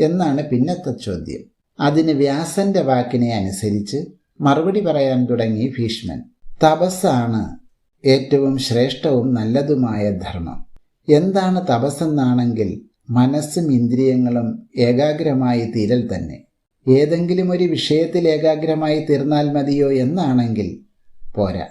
എന്നാണ് പിന്നത്തെ ചോദ്യം. അതിന് വ്യാസന്റെ വാക്കിനെ അനുസരിച്ച് മറുപടി പറയാൻ തുടങ്ങി ഭീഷ്മൻ. തപസ്സാണ് ഏറ്റവും ശ്രേഷ്ഠവും നല്ലതുമായ ധർമ്മം. എന്താണ് തപസ്സെന്നാണെങ്കിൽ മനസ്സും ഇന്ദ്രിയങ്ങളും ഏകാഗ്രമായി തീരൽ തന്നെ. ഏതെങ്കിലും ഒരു വിഷയത്തിൽ ഏകാഗ്രമായി തീർന്നാൽ മതിയോ എന്നാണെങ്കിൽ പോരാ.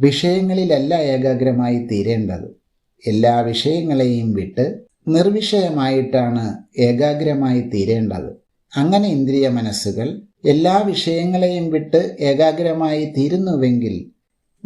വിഷയങ്ങളിലല്ല ഏകാഗ്രമായി തീരേണ്ടത്. എല്ലാ വിഷയങ്ങളെയും വിട്ട് നിർവിഷയമായിട്ടാണ് ഏകാഗ്രമായി തീരേണ്ടത്. അങ്ങനെ ഇന്ദ്രിയ മനസ്സുകൾ എല്ലാ വിഷയങ്ങളെയും വിട്ട് ഏകാഗ്രമായി തീരുന്നുവെങ്കിൽ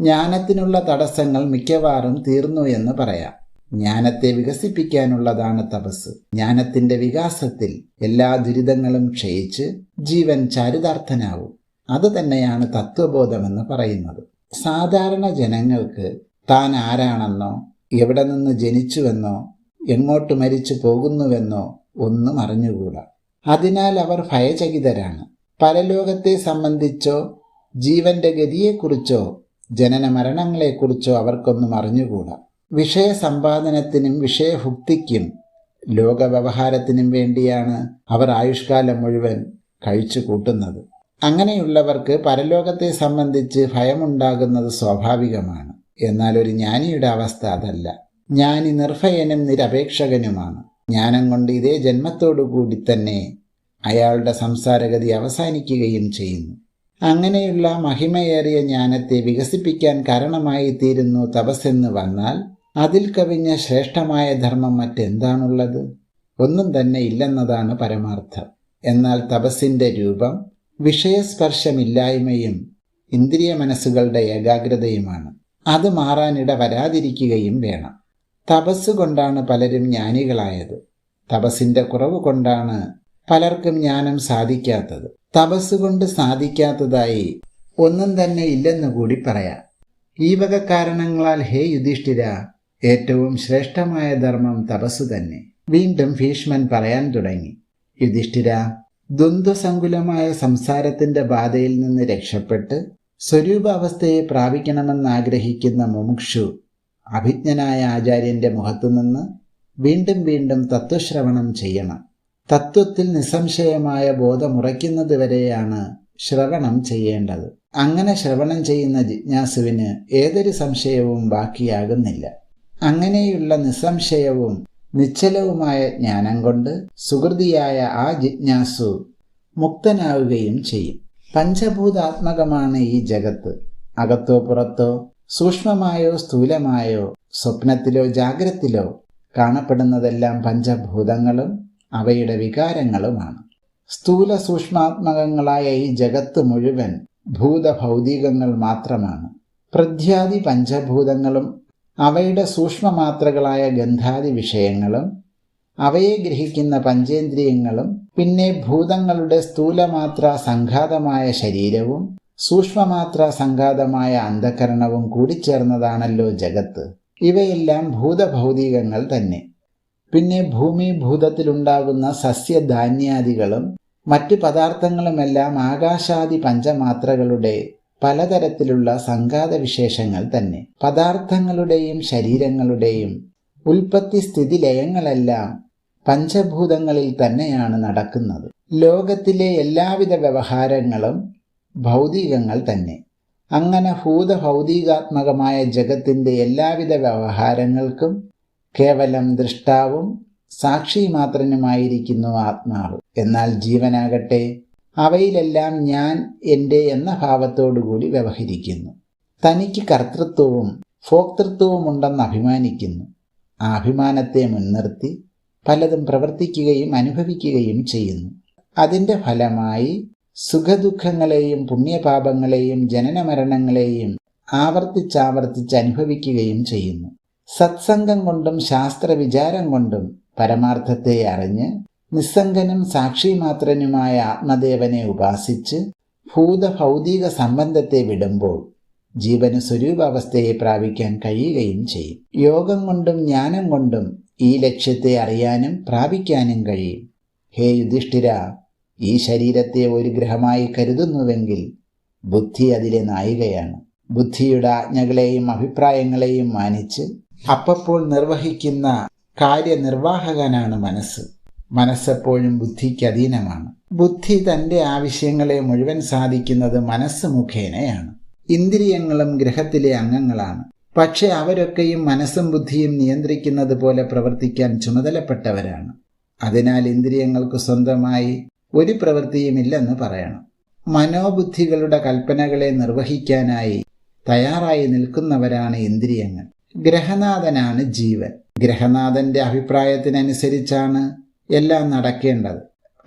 ജ്ഞാനത്തിനുള്ള തടസ്സങ്ങൾ മിക്കവാറും തീർന്നു എന്ന് പറയാം. ജ്ഞാനത്തെ വികസിപ്പിക്കാനുള്ളതാണ് തപസ് ജ്ഞാനത്തിന്റെ വികാസത്തിൽ എല്ലാ ദുരിതങ്ങളും ക്ഷയിച്ച് ജീവൻ ചാരിതാർത്ഥനാവും. അത് തന്നെയാണ് തത്വബോധമെന്ന് പറയുന്നത്. സാധാരണ ജനങ്ങൾക്ക് താൻ ആരാണെന്നോ എവിടെ നിന്ന് ജനിച്ചുവെന്നോ എങ്ങോട്ട് മരിച്ചു പോകുന്നുവെന്നോ ഒന്നും അറിഞ്ഞുകൂടാ. അതിനാൽ അവർ ഭയചകിതരാണ്. പരലോകത്തെ സംബന്ധിച്ചോ ജീവന്റെ ഗതിയെക്കുറിച്ചോ ജനന മരണങ്ങളെക്കുറിച്ചോ അവർക്കൊന്നും അറിഞ്ഞുകൂടാ. വിഷയസമ്പാദനത്തിനും വിഷയഭുക്തിക്കും ലോകവ്യവഹാരത്തിനും വേണ്ടിയാണ് അവർ ആയുഷ്കാലം മുഴുവൻ കഴിച്ചു കൂട്ടുന്നത്. അങ്ങനെയുള്ളവർക്ക് പരലോകത്തെ സംബന്ധിച്ച് ഭയമുണ്ടാകുന്നത് സ്വാഭാവികമാണ്. എന്നാൽ ഒരു ജ്ഞാനിയുടെ അവസ്ഥ അതല്ല. ജ്ഞാനി നിർഭയനും നിരപേക്ഷകനുമാണ്. ജ്ഞാനം കൊണ്ട് ഇതേ ജന്മത്തോടുകൂടി തന്നെ അയാളുടെ സംസാരഗതി അവസാനിക്കുകയും ചെയ്യുന്നു. അങ്ങനെയുള്ള മഹിമയേറിയ ജ്ഞാനത്തെ വികസിപ്പിക്കാൻ കാരണമായി തീരുന്നു തപസ്സെന്ന് വന്നാൽ അതിൽ കവിഞ്ഞ ശ്രേഷ്ഠമായ ധർമ്മം മറ്റെന്താണുള്ളത്? ഒന്നും തന്നെ ഇല്ലെന്നതാണ് പരമാർത്ഥം. എന്നാൽ തപസ്സിന്റെ രൂപം വിഷയസ്പർശമില്ലായ്മയും ഇന്ദ്രിയ മനസ്സുകളുടെ ഏകാഗ്രതയുമാണ്. അത് മാറാനിട വരാതിരിക്കുകയും വേണം. തപസ് കൊണ്ടാണ് പലരും ജ്ഞാനികളായത്. തപസ്സിന്റെ കുറവ് കൊണ്ടാണ് പലർക്കും ജ്ഞാനം സാധിക്കാത്തത്. തപസ് കൊണ്ട് സാധിക്കാത്തതായി ഒന്നും തന്നെ ഇല്ലെന്ന് കൂടി പറയാം. ഈ വക കാരണങ്ങളാൽ ഹേ യുധിഷ്ഠിര ഏറ്റവും ശ്രേഷ്ഠമായ ധർമ്മം തപസ് തന്നെ. വീണ്ടും ഭീഷ്മൻ പറയാൻ തുടങ്ങി. യുധിഷ്ഠിര ദ്വന്ദ്വസങ്കുലമായ സംസാരത്തിന്റെ ബാധയിൽ നിന്ന് രക്ഷപ്പെട്ട് സ്വരൂപാവസ്ഥയെ പ്രാപിക്കണമെന്നാഗ്രഹിക്കുന്ന മുമുക്ഷു അഭിജ്ഞനായ ആചാര്യന്റെ മുഖത്തുനിന്ന് വീണ്ടും വീണ്ടും തത്വശ്രവണം ചെയ്യണം. തത്വത്തിൽ നിസ്സംശയമായ ബോധമുറയ്ക്കുന്നത് വരെയാണ് ശ്രവണം ചെയ്യേണ്ടത്. അങ്ങനെ ശ്രവണം ചെയ്യുന്ന ജിജ്ഞാസുവിന് ഏതൊരു സംശയവും ബാക്കിയാകുന്നില്ല. അങ്ങനെയുള്ള നിസ്സംശയവും നിശ്ചലവുമായ ജ്ഞാനം കൊണ്ട് സുഹൃതിയായ ആ ജിജ്ഞാസു മുക്തനാവുകയും ചെയ്യും. പഞ്ചഭൂതാത്മകമാണ് ഈ ജഗത്ത്. അകത്തോ പുറത്തോ സൂക്ഷ്മമായോ സ്ഥൂലമായോ സ്വപ്നത്തിലോ ജാഗ്രത്തിലോ കാണപ്പെടുന്നതെല്ലാം പഞ്ചഭൂതങ്ങളും അവയുടെ വികാരങ്ങളുമാണ്. സ്ഥൂല സൂക്ഷ്മാത്മകങ്ങളായ ഈ ജഗത്ത് മുഴുവൻ ഭൂതഭൗതികങ്ങൾ മാത്രമാണ്. പ്രധ്യാദി പഞ്ചഭൂതങ്ങളും അവയുടെ സൂക്ഷ്മമാത്രകളായ ഗന്ധാദി വിഷയങ്ങളും അവയെ ഗ്രഹിക്കുന്ന പഞ്ചേന്ദ്രിയങ്ങളും പിന്നെ ഭൂതങ്ങളുടെ സ്ഥൂലമാത്ര സംഘാതമായ ശരീരവും സൂക്ഷ്മമാത്ര സംഘാതമായ അന്ധകരണവും കൂടിച്ചേർന്നതാണല്ലോ ജഗത്ത്. ഇവയെല്ലാം ഭൂതഭൗതികങ്ങൾ തന്നെ. പിന്നെ ഭൂമി ഭൂതത്തിലുണ്ടാകുന്ന സസ്യധാന്യാദികളും മറ്റ് പദാർത്ഥങ്ങളുമെല്ലാം ആകാശാദി പഞ്ചമാത്രകളുടെ പലതരത്തിലുള്ള സംഘാത വിശേഷങ്ങൾ തന്നെ. പദാർത്ഥങ്ങളുടെയും ശരീരങ്ങളുടെയും ഉൽപ്പത്തി സ്ഥിതി ലയങ്ങളെല്ലാം പഞ്ചഭൂതങ്ങളിൽ തന്നെയാണ് നടക്കുന്നത്. ലോകത്തിലെ എല്ലാവിധ വ്യവഹാരങ്ങളും ഭൗതികങ്ങൾ തന്നെ. അങ്ങനെ ഭൂതഭൗതികാത്മകമായ ജഗത്തിന്റെ എല്ലാവിധ വ്യവഹാരങ്ങൾക്കും കേവലം ദൃഷ്ടാവും സാക്ഷി മാത്രനുമായിരിക്കുന്നു ആത്മാവ്. എന്നാൽ ജീവനാകട്ടെ അവയിലെല്ലാം ഞാൻ എന്റെ എന്ന ഭാവത്തോടുകൂടി വ്യവഹരിക്കുന്നു. തനിക്ക് കർത്തൃത്വവും ഭോക്തൃത്വവും ഉണ്ടെന്ന് അഭിമാനിക്കുന്നു. ആ അഭിമാനത്തെ മുൻനിർത്തി പലതും പ്രവർത്തിക്കുകയും അനുഭവിക്കുകയും ചെയ്യുന്നു. അതിന്റെ ഫലമായി സുഖദുഃഖങ്ങളെയും പുണ്യപാപങ്ങളെയും ജനനമരണങ്ങളെയും ആവർത്തിച്ചാവർത്തിച്ച് അനുഭവിക്കുകയും ചെയ്യുന്നു. സത്സംഗം കൊണ്ടും ശാസ്ത്രവിചാരം കൊണ്ടും പരമാർത്ഥത്തെ അറിഞ്ഞ് നിസ്സംഗനും സാക്ഷിമാത്രനുമായ ആത്മദേവനെ ഉപാസിച്ച് ഭൂതഭൗതിക സംബന്ധത്തെ വിടുമ്പോൾ ജീവന് സ്വരൂപാവസ്ഥയെ പ്രാപിക്കാൻ കഴിയുകയും ചെയ്യും. യോഗം കൊണ്ടും ജ്ഞാനം കൊണ്ടും ഈ ലക്ഷ്യത്തെ അറിയാനും പ്രാപിക്കാനും കഴിയും. ഹേ യുധിഷ്ഠിര ഈ ശരീരത്തെ ഒരു ഗ്രഹമായി കരുതുന്നുവെങ്കിൽ ബുദ്ധി അതിലെ നായികയാണ്. ബുദ്ധിയുടെ ആജ്ഞകളെയും അഭിപ്രായങ്ങളെയും മാനിച്ച് അപ്പപ്പോൾ നിർവഹിക്കുന്ന കാര്യനിർവാഹകനാണ് മനസ്സ്. മനസ്സെപ്പോഴും ബുദ്ധിക്ക് അധീനമാണ്. ബുദ്ധി തന്റെ ആവശ്യങ്ങളെ മുഴുവൻ സാധിക്കുന്നത് മനസ്സ് മുഖേനയാണ്. ഇന്ദ്രിയങ്ങളും ഗ്രഹത്തിലെ അംഗങ്ങളാണ്. പക്ഷെ അവരൊക്കെയും മനസ്സും ബുദ്ധിയും നിയന്ത്രിക്കുന്നത് പോലെ പ്രവർത്തിക്കാൻ ചുമതലപ്പെട്ടവരാണ്. അതിനാൽ ഇന്ദ്രിയങ്ങൾക്ക് സ്വന്തമായി ഒരു പ്രവൃത്തിയുമില്ലെന്ന് പറയണം. മനോബുദ്ധികളുടെ കൽപ്പനകളെ നിർവഹിക്കാനായി തയ്യാറായി നിൽക്കുന്നവരാണ് ഇന്ദ്രിയങ്ങൾ. ഗ്രഹനാഥനാണ് ജീവൻ. ഗ്രഹനാഥന്റെ അഭിപ്രായത്തിനനുസരിച്ചാണ് എല്ലാം നടക്കേണ്ടത്.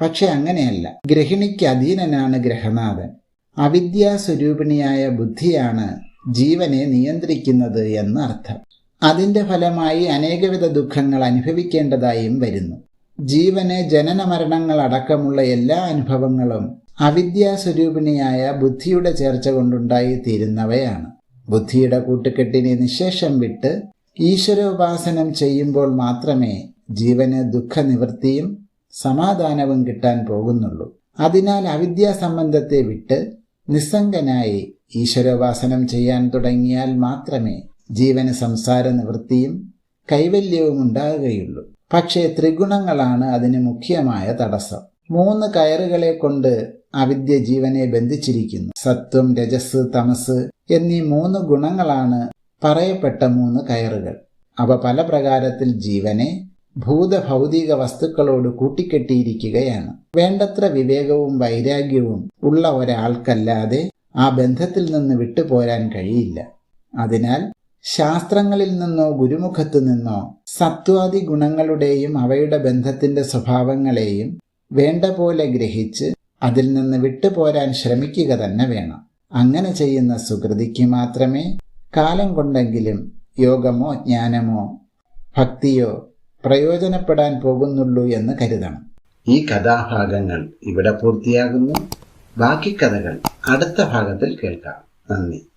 പക്ഷെ അങ്ങനെയല്ല. ഗ്രഹിണിക്ക് അധീനനാണ് ഗ്രഹനാഥൻ. അവിദ്യാസ്വരൂപിണിയായ ബുദ്ധിയാണ് ജീവനെ നിയന്ത്രിക്കുന്നത് എന്ന് അർത്ഥം അതിന്റെ ഫലമായി അനേകവിധ ദുഃഖങ്ങൾ അനുഭവിക്കേണ്ടതായും വരുന്നു. ജീവന് ജനന മരണങ്ങൾ അടക്കമുള്ള എല്ലാ അനുഭവങ്ങളും അവിദ്യാസ്വരൂപിണിയായ ബുദ്ധിയുടെ ചേർച്ച കൊണ്ടുണ്ടായി തീരുന്നവയാണ് ബുദ്ധിയുടെ കൂട്ടുകെട്ടിനെ നിശേഷം വിട്ട് ഈശ്വരോപാസനം ചെയ്യുമ്പോൾ മാത്രമേ ജീവന് ദുഃഖനിവൃത്തിയും സമാധാനവും കിട്ടാൻ പോകുന്നുള്ളൂ. അതിനാൽ അവിദ്യാസംബന്ധത്തെ വിട്ട് നിസ്സംഗനായി ഈശ്വരോപാസനം ചെയ്യാൻ തുടങ്ങിയാൽ മാത്രമേ ജീവന് സംസാര നിവൃത്തിയും കൈവല്യവും ഉണ്ടാകുകയുള്ളൂ പക്ഷേ ത്രിഗുണങ്ങളാണ് അതിന് മുഖ്യമായ തടസ്സം. മൂന്ന് കയറുകളെ കൊണ്ട് അവിദ്യ ജീവനെ ബന്ധിച്ചിരിക്കുന്നു. സത്വം രജസ് തമസ് എന്നീ മൂന്ന് ഗുണങ്ങളാണ് പറയപ്പെട്ട മൂന്ന് കയറുകൾ. അവ പല പ്രകാരത്തിൽ ജീവനെ ഭൂതഭൗതിക വസ്തുക്കളോട് കൂട്ടിക്കെട്ടിയിരിക്കുകയാണ്. വേണ്ടത്ര വിവേകവും വൈരാഗ്യവും ഉള്ള ഒരാൾക്കല്ലാതെ ആ ബന്ധത്തിൽ നിന്ന് വിട്ടുപോരാൻ കഴിയില്ല. അതിനാൽ ശാസ്ത്രങ്ങളിൽ നിന്നോ ഗുരുമുഖത്തു നിന്നോ സത്വാദി ഗുണങ്ങളുടെയും അവയുടെ ബന്ധത്തിന്റെ സ്വഭാവങ്ങളെയും വേണ്ട പോലെ ഗ്രഹിച്ച് അതിൽ നിന്ന് വിട്ടുപോരാൻ ശ്രമിക്കുക തന്നെ വേണം. അങ്ങനെ ചെയ്യുന്ന സുകൃതിക്ക് മാത്രമേ കാലം കൊണ്ടെങ്കിലും യോഗമോ ജ്ഞാനമോ ഭക്തിയോ പ്രയോജനപ്പെടാൻ പോകുന്നുള്ളൂ എന്ന് കരുതണം. ഈ കഥാഭാഗങ്ങൾ ഇവിടെ പൂർത്തിയാകുന്നു. ബാക്കി കഥകൾ അടുത്ത ഭാഗത്തിൽ കേൾക്കാം. നന്ദി.